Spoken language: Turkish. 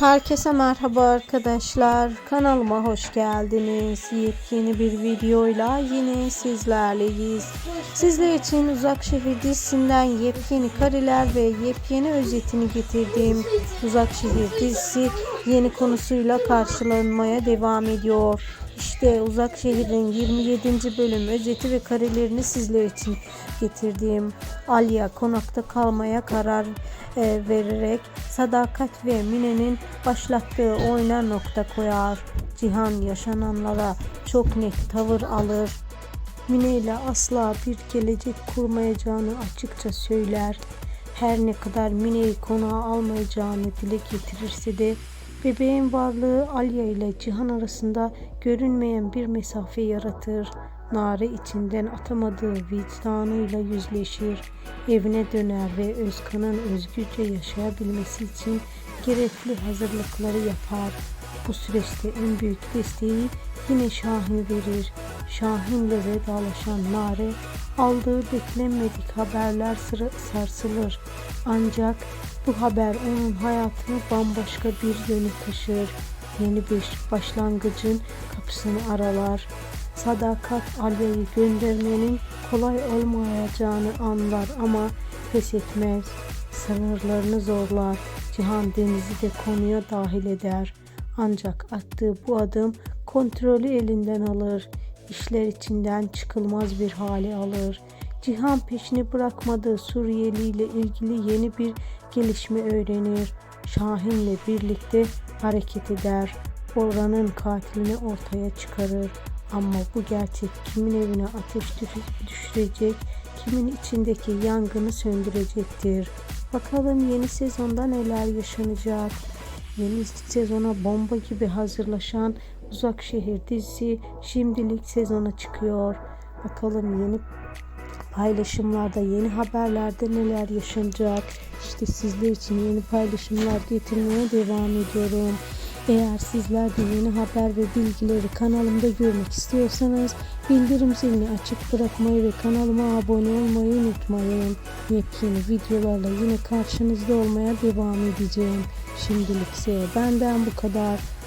Herkese merhaba arkadaşlar. Kanalıma hoş geldiniz. Yepyeni bir videoyla yine sizlerleyiz. Sizler için Uzak Şehir dizisinden yepyeni kareler ve yepyeni özetini getirdim. Uzak Şehir dizisi yeni konusuyla karşılanmaya devam ediyor. İşte Uzak Şehir'in 27. bölüm özeti ve karelerini sizler için getirdim. Alya konakta kalmaya karar e, vererek Sadakat ve Mine'nin başlattığı oyuna nokta koyar. Cihan yaşananlara çok net tavır alır. Mine ile asla bir gelecek kurmayacağını açıkça söyler. Her ne kadar Mine'yi konağa almayacağını dile getirirse de bebeğin varlığı Alya ile Cihan arasında görünmeyen bir mesafe yaratır. Nare içinden atamadığı vicdanıyla yüzleşir. Evine döner ve Özkan'ın özgürce yaşayabilmesi için gerekli hazırlıkları yapar. Bu süreçte en büyük desteği yine Şahin verir. Şahin'le vedalaşan Nare aldığı beklenmedik haberler sıra sarsılır. Ancak bu haber onun hayatını bambaşka bir yöne taşır. Yeni bir başlangıcın kapısını aralar. Sadakat Alya'yı göndermenin kolay olmayacağını anlar ama pes etmez. Sınırlarını zorlar. Cihan Deniz'i de konuya dahil eder. Ancak attığı bu adım kontrolü elinden alır. İşler içinden çıkılmaz bir hale alır. Cihan peşini bırakmadığı Suriyeli ile ilgili yeni bir gelişme öğrenir. Şahin'le birlikte hareket eder. Oranın katilini ortaya çıkarır. Ama bu gerçek kimin evine ateş düş- düşürecek, kimin içindeki yangını söndürecektir. Bakalım yeni sezonda neler yaşanacak. Yeni sezona bomba gibi hazırlaşan Uzak Şehir dizisi şimdilik sezona çıkıyor. Bakalım yeni paylaşımlarda, yeni haberlerde neler yaşanacak. İşte sizler için yeni paylaşımlar getirmeye devam ediyorum. Eğer sizler de yeni haber ve bilgileri kanalımda görmek istiyorsanız bildirim zilini açık bırakmayı ve kanalıma abone olmayı unutmayın. Yepyeni videolarla yine karşınızda olmaya devam edeceğim. Şimdilik ise benden bu kadar.